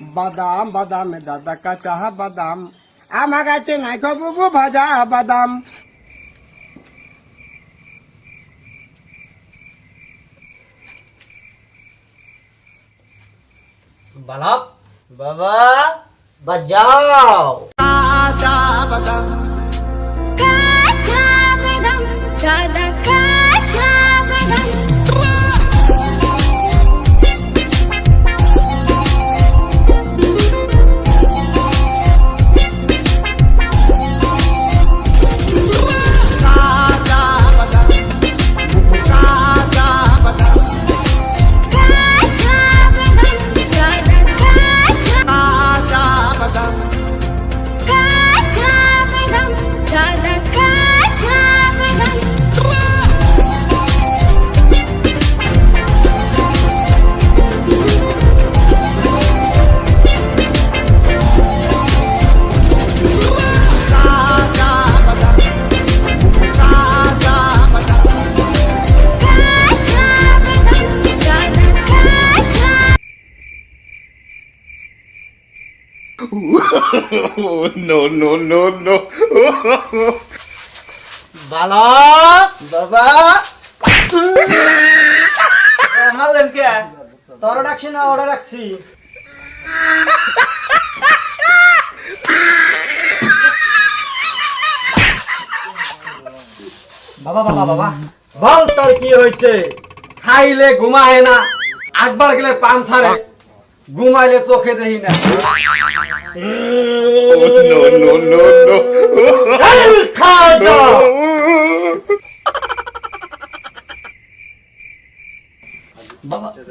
বাদাম বাদাম দাদা কাঁচা বাদাম আমার কাছে নাই খাব ভাজা বাদাম বালক বাবা বাজাও কাঁচা বাদাম কাঁচা বাদাম দাদা বালক বাবা মারলেন কে? তোর ডাকছি না ওরা ডাকছি। বাবা বাবা বাবা। বল তোর কি হয়েছে? খাইলে ঘুমায় না একবার গেলে পান ছাড়ে। ঘুমাইলে চোখে দেখি না।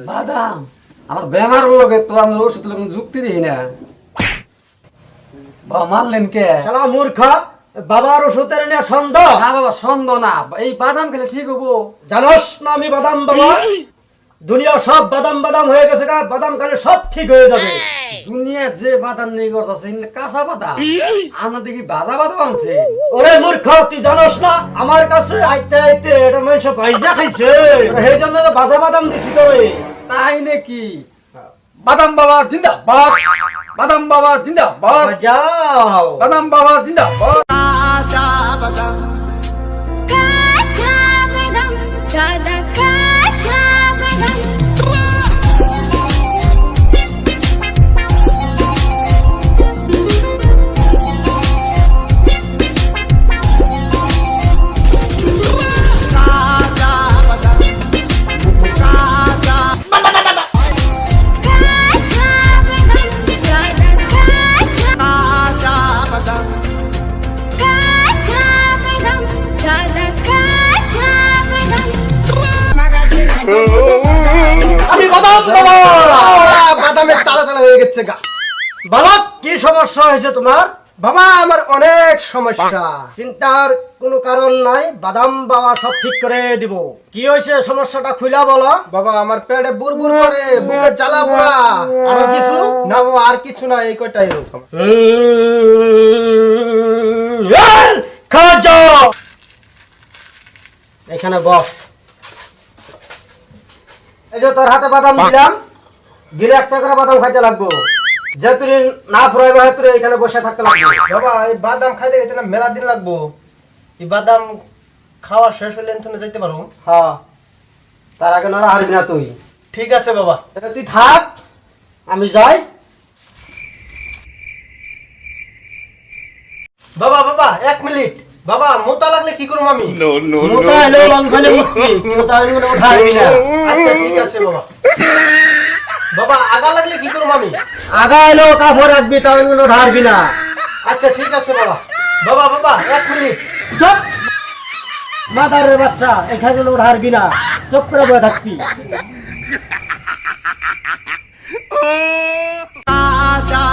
বাদাম আমার বেমার লগে তো আমি ওষুধ লগে যুক্তি দিই না। বাবা মারলেন কে? শালা মূর্খ বাবার ওষুধের নিয়ে সন্দেহ? না বাবা সন্দেহ না। এই বাদাম খেলে ঠিক হব। জানোস না আমি বাদাম বাবা? দুনিয়া সব বাদাম বাদাম হয়ে গেছে গা বাদাম খালে সব ঠিক হয়ে যাবে। দুনিয়া যে বাদাম নেই করতেছে কাঁচা বাদাম। আমরা দেখি ভাজা বাদাম আনছে। ওরে মূর্খ তুই জানোস না আমার কাছে আইতে আইতে এটা মানুষ ভাইজা খাইছে। সেই জন্য তো ভাজা বাদাম দিছি তোরে। তাই নাকি? বাদাম বাবা জিন্দাবাদ। বাদাম বাবা জিন্দাবাদ। যাও বাদাম বাবা জিন্দাবাদ। কাঁচা বাদাম বাদামের তালা তালা হয়ে গেছে গা বালক কি সমস্যা হয়েছে তোমার বাবা আমার অনেক সমস্যা চিন্তার কোনো কারণ নাই বাদাম বাবা সব ঠিক করে দিব কি হয়েছে সমস্যাটা খুলা বলো বাবা আমার পেটে বুড়বুড় করে বুকে জ্বালা পোড়া আর কিছু না বাবা আর কিছু না এই কয়টাই এখানে বস এই যে তোর হাতে বাদাম দিলাম দিলে একটা করে বাদাম খাইতে লাগবো। যে তুই না ফুরাইবা তুই এখানে বসে থাকতে লাগবে। বাবা এই বাদাম খাইতে গেতে না মেলা দিন লাগবো। এই বাদাম খাওয়া শেষ হলে তুমি যাইতে পারো। হ্যাঁ তার আগে না হারবি না তুই। ঠিক আছে বাবা। তুই থাক আমি যাই। বাবা বাবা এক মিনিট। বাবা মোতা লাগলে কি করব আমি? নো নো মোতা মুক্তি মোতা না। আচ্ছা ঠিক আছে বাবা। বাবা আগা লাগলে কি করব আমি? আগা তাও না। আচ্ছা ঠিক আছে বাবা। বাবা বাবা এক মিনিট। চুপ! রে বাচ্চা এখানে কোনো না। চুপ করে বসে থাকবি। ও আ যা